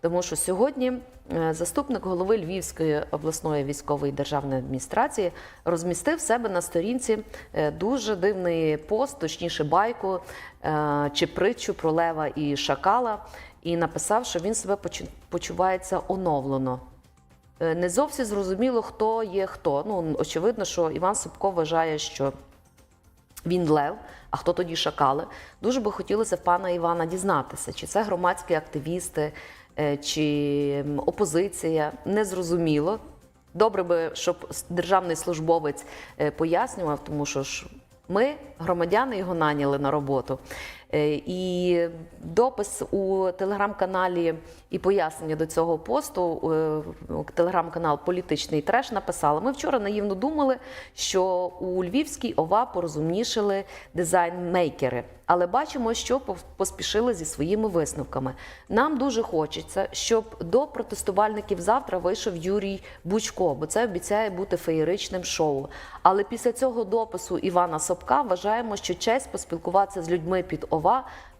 Тому що сьогодні е, заступник голови Львівської обласної військової державної адміністрації розмістив себе на сторінці е, дуже дивний пост, точніше байку е, чи притчу про лева і шакала, і написав, що він себе почувається оновлено. Не зовсім зрозуміло, хто є хто. Ну, очевидно, що Іван Собко вважає, що він лев, а хто тоді шакали. Дуже би хотілося в пана Івана дізнатися, чи це громадські активісти, чи м, опозиція. Незрозуміло. Добре би, щоб державний службовець е, пояснював, тому що ж ми, громадяни, його наняли на роботу. Е, І допис у телеграм-каналі і пояснення до цього посту е, телеграм-канал Політичний треш написали. Ми вчора наївно думали, що у Львівській ОВА порозумнішили дизайн-мейкери. Але бачимо, що поспішили зі своїми висновками. Нам дуже хочеться, щоб до протестувальників завтра вийшов Юрій Бучко, бо це обіцяє бути феєричним шоу. Але після цього допису Івана Собка вважаємо, що честь поспілкуватися з людьми під ОВА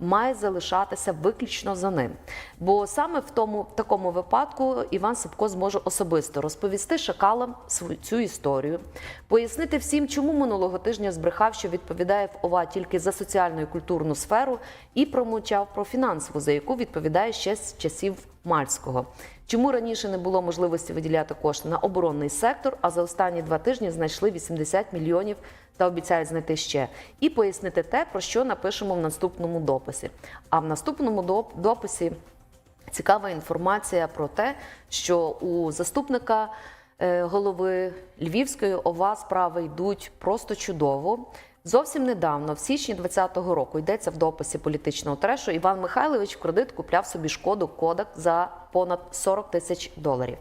має залишатися виключно за ним. Бо саме в тому в такому випадку Іван Собко зможе особисто розповісти шакалам свою цю історію, пояснити всім, чому минулого тижня збрехав, що відповідає в ОВА тільки за соціальну і культурну сферу, і промовчав про фінансову, за яку відповідає ще з часів Мальського. Чому раніше не було можливості виділяти кошти на оборонний сектор, а за останні два тижні знайшли 80 мільйонів та обіцяють знайти ще, і пояснити те, про що напишемо в наступному дописі. А в наступному дописі цікава інформація про те, що у заступника е, голови Львівської ОВА справи йдуть просто чудово. Зовсім недавно, в січні 2020 року, йдеться в дописі політичного трешу. Іван Михайлович в кредит купляв собі шкоду Кодак за понад 40 тисяч доларів.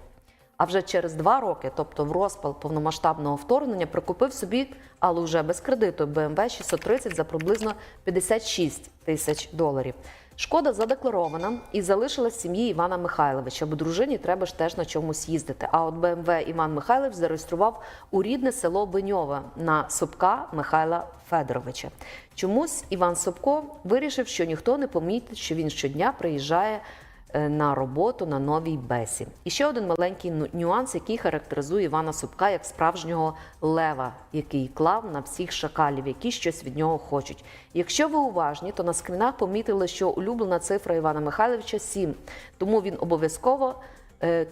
А вже через два роки, тобто в розпал повномасштабного вторгнення, прикупив собі, але вже без кредиту, BMW 630 за приблизно 56 тисяч доларів. Шкода задекларована і залишилась сім'ї Івана Михайловича, бо дружині треба ж теж на чомусь їздити. А от БМВ Іван Михайлович зареєстрував у рідне село Беньове на Собка Михайла Федоровича. Чомусь Іван Собко вирішив, що ніхто не помітить, що він щодня приїжджає на роботу на новій бесі. І ще один маленький нюанс, який характеризує Івана Собка як справжнього лева, який клав на всіх шакалів, які щось від нього хочуть. Якщо ви уважні, то на скрінах помітили, що улюблена цифра Івана Михайловича 7, тому він обов'язково. е,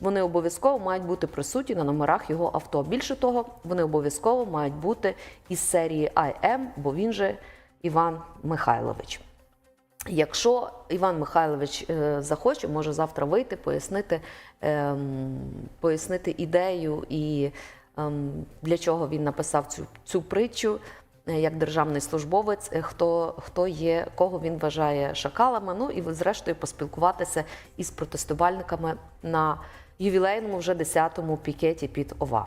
Вони обов'язково мають бути присутні на номерах його авто. Більше того, вони обов'язково мають бути із серії IM, бо він же Іван Михайлович. Якщо Іван Михайлович е, захоче, може завтра вийти, пояснити, ем, пояснити ідею і ем, для чого він написав цю, цю притчу е, як державний службовець, е, хто, хто є, кого він вважає шакалами. Ну і зрештою поспілкуватися із протестувальниками на ювілейному вже 10-му пікеті під ОВА.